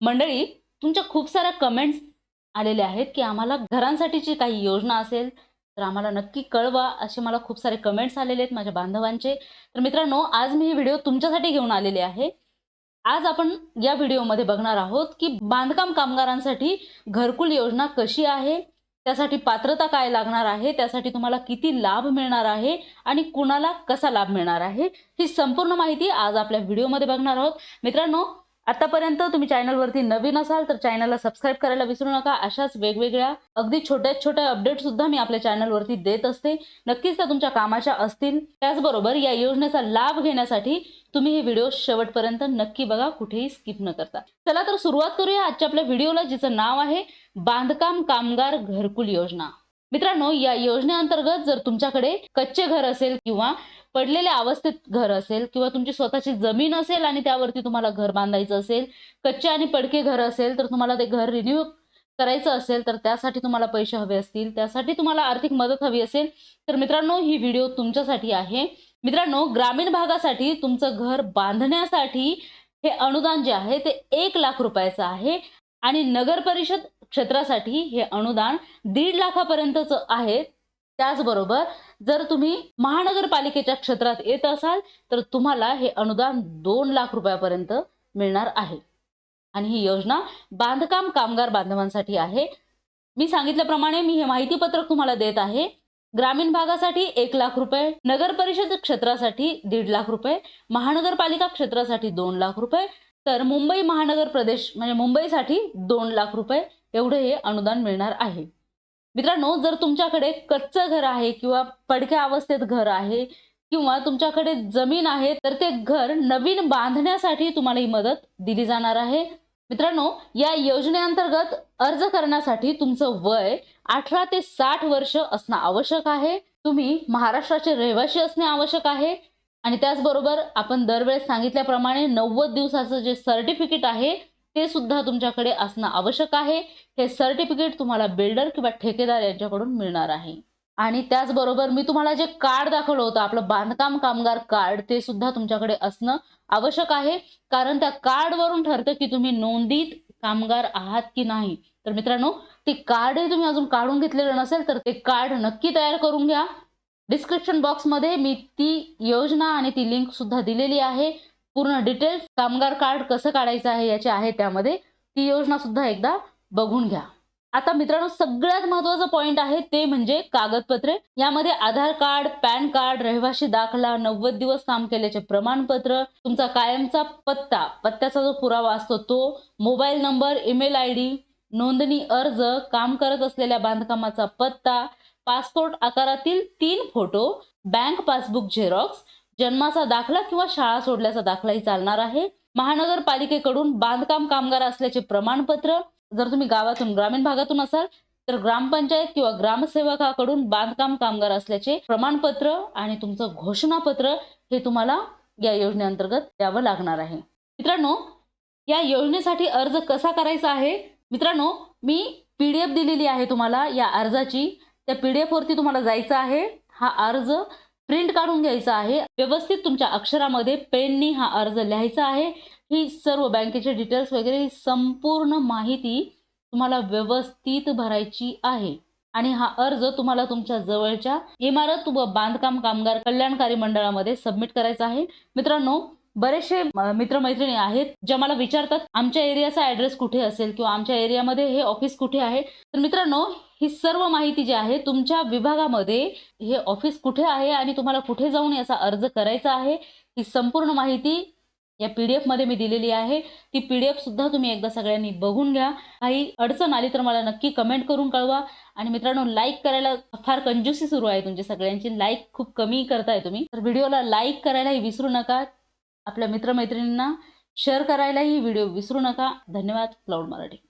मंडळी तुमच्या खूप साऱ्या कमेंट्स आलेल्या आहेत की आम्हाला घरांसाठीची काही योजना असेल तर आम्हाला नक्की कळवा असे मला खूप सारे कमेंट्स आलेले आहेत माझ्या बांधवांचे. तर मित्रांनो आज मी हे व्हिडिओ तुमच्यासाठी घेऊन आलेले आहे. आज आपण या व्हिडिओमध्ये बघणार आहोत की बांधकाम कामगारांसाठी घरकुल योजना कशी आहे त्यासाठी पात्रता काय लागणार आहे त्यासाठी तुम्हाला किती लाभ मिळणार आहे आणि कुणाला कसा लाभ मिळणार आहे ही संपूर्ण माहिती आज आपल्या व्हिडिओमध्ये बघणार आहोत. मित्रांनो आतापर्यंत तुम्ही चॅनलवरती नवीन असाल तर चॅनलला सबस्क्राईब करायला विसरू नका. अशाच वेगवेगळ्या अगदी छोट्या छोट्या अपडेट सुद्धा मी आपल्या चॅनलवरती देत असते. नक्कीच त्या तुमच्या कामाच्या असतील. त्याचबरोबर या योजनेचा लाभ घेण्यासाठी तुम्ही हे व्हिडिओ शेवटपर्यंत नक्की बघा. कुठेही स्किप न करता. चला तर सुरुवात करूया आजच्या आपल्या व्हिडिओला जिचं नाव आहे बांधकाम कामगार घरकुल योजना. मित्रांनो या योजनेअंतर्गत जर तुमच्याकडे कच्चे घर असेल किंवा पडलेल्या अवस्थेत घर असेल किंवा तुमची स्वतःची जमीन असेल आणि त्यावरती तुम्हाला घर बांधायचं असेल कच्चे आणि पडके घर असेल तर तुम्हाला ते घर रिन्यू करायचं असेल तर त्यासाठी तुम्हाला पैसे हवे असतील त्यासाठी तुम्हाला आर्थिक मदत हवी असेल. तर मित्रांनो ही व्हिडिओ तुमच्यासाठी आहे. मित्रांनो ग्रामीण भागासाठी तुमचं घर बांधण्यासाठी हे अनुदान जे आहे ते एक लाख रुपयाचं आहे आणि नगर परिषद क्षेत्रासाठी हे अनुदान दीड लाखापर्यंतचं आहे. त्याचबरोबर जर तुम्ही महानगरपालिकेच्या क्षेत्रात येत असाल तर तुम्हाला हे अनुदान दोन लाख रुपयापर्यंत मिळणार आहे. आणि ही योजना बांधकाम कामगार बांधवांसाठी आहे. मी सांगितल्याप्रमाणे मी हे माहितीपत्रक तुम्हाला देत आहे. ग्रामीण भागासाठी एक लाख रुपये नगर परिषद क्षेत्रासाठी दीड लाख रुपये महानगरपालिका क्षेत्रासाठी दोन लाख रुपये तर मुंबई महानगर प्रदेश म्हणजे मुंबईसाठी दोन लाख रुपये एवढे हे अनुदान मिळणार आहे. मित्रांनो जर तुमच्याकडे कच्चं घर आहे किंवा पडक्या अवस्थेत घर आहे किंवा तुमच्याकडे जमीन आहे तर ते घर नवीन बांधण्यासाठी तुम्हाला ही मदत दिली जाणार आहे. मित्रांनो या योजनेअंतर्गत अर्ज करण्यासाठी तुमचं वय अठरा ते साठ वर्ष असणं आवश्यक आहे. तुम्ही महाराष्ट्राचे रहिवासी असणे आवश्यक आहे. आणि त्याचबरोबर आपण दरवेळेस सांगितल्याप्रमाणे नव्वद दिवसाचं जे सर्टिफिकेट आहे ते सुद्धा तुमच्याकडे असणं आवश्यक आहे. हे सर्टिफिकेट तुम्हाला बिल्डर किंवा ठेकेदार यांच्याकडून मिळणार आहे. आणि त्याचबरोबर मी तुम्हाला जे कार्ड दाखवलं होतं आपलं बांधकाम कामगार कार्ड ते सुद्धा तुमच्याकडे असणं आवश्यक आहे. कारण त्या कार्डवरून ठरतं की तुम्ही नोंदीत कामगार आहात की नाही. तर मित्रांनो ते कार्डही तुम्ही अजून काढून घेतलेलं नसेल तर ते कार्ड नक्की तयार करून घ्या. डिस्क्रिप्शन बॉक्समध्ये मी ती योजना आणि ती लिंक सुद्धा दिलेली आहे. पूर्ण डिटेल्स कामगार कार्ड कसं काढायचं आहे याचे आहे त्यामध्ये ती योजना सुद्धा एकदा बघून घ्या. आता मित्रांनो सगळ्यात महत्वाचं पॉईंट आहे ते म्हणजे कागदपत्रे. यामध्ये आधार कार्ड पॅन कार्ड रहिवासी दाखला नव्वद दिवस काम केल्याचे प्रमाणपत्र तुमचा कायमचा पत्ता पत्त्याचा जो पुरावा असतो तो mobile number email I D नोंदणी अर्ज काम करत असलेल्या बांधकामाचा पत्ता पासपोर्ट आकारातील तीन फोटो बँक पासबुक झेरॉक्स जन्माचा दाखला किंवा शाळा सोडल्याचा दाखलाही चालणार आहे. महानगरपालिकेकडून बांधकाम कामगार असल्याचे प्रमाणपत्र जर तुम्ही गावातून ग्रामीण भागातून असाल तर ग्रामपंचायत किंवा ग्रामसेवकाकडून बांधकाम कामगार असल्याचे प्रमाणपत्र आणि तुमचं घोषणापत्र हे तुम्हाला या योजनेअंतर्गत द्यावं लागणार आहे. मित्रांनो या योजनेसाठी अर्ज कसा करायचा आहे? मित्रांनो मी पी डी एफ दिलेली आहे तुम्हाला या अर्जाची. त्या पी डी एफवरती तुम्हाला जायचं आहे. हा अर्ज प्रिंट काढून घ्यायचा आहे. व्यवस्थित तुमच्या अक्षरामध्ये पेननी हा अर्ज लिहायचा आहे. ही सर्व बँकेचे डिटेल्स वगैरे ही संपूर्ण माहिती तुम्हाला व्यवस्थित भरायची आहे. आणि हा अर्ज तुम्हाला तुमच्या जवळच्या इमारत व बांधकाम कामगार कल्याणकारी मंडळामध्ये सबमिट करायचा आहे. मित्रांनो बरेचसे मित्रमैत्रिणी आहेत ज्या मला विचारतात आमच्या एरियाचा ऍड्रेस कुठे असेल? किंवा आमच्या एरियामध्ये हे ऑफिस कुठे आहे? तर मित्रांनो ही सर्व माहिती जी आहे तुमच्या विभागामध्ये हे ऑफिस कुठे आहे आणि तुम्हाला कुठे जाऊन याचा अर्ज करायचा आहे ही संपूर्ण माहिती या पी डी एफमध्ये मी दिलेली आहे. ती पी डी एफसुद्धा तुम्ही एकदा सगळ्यांनी बघून घ्या. काही अडचण आली तर मला नक्की कमेंट करून कळवा. आणि मित्रांनो लाईक करायला फार कंजूसी सुरू आहे तुमची सगळ्यांची. लाईक खूप कमी करताय तुम्ही. तर व्हिडिओला लाईक करायलाही विसरू नका. आपल्या मित्रमैत्रिणींना शेअर करायलाही व्हिडिओ विसरू नका. धन्यवाद क्लाउड मराठी.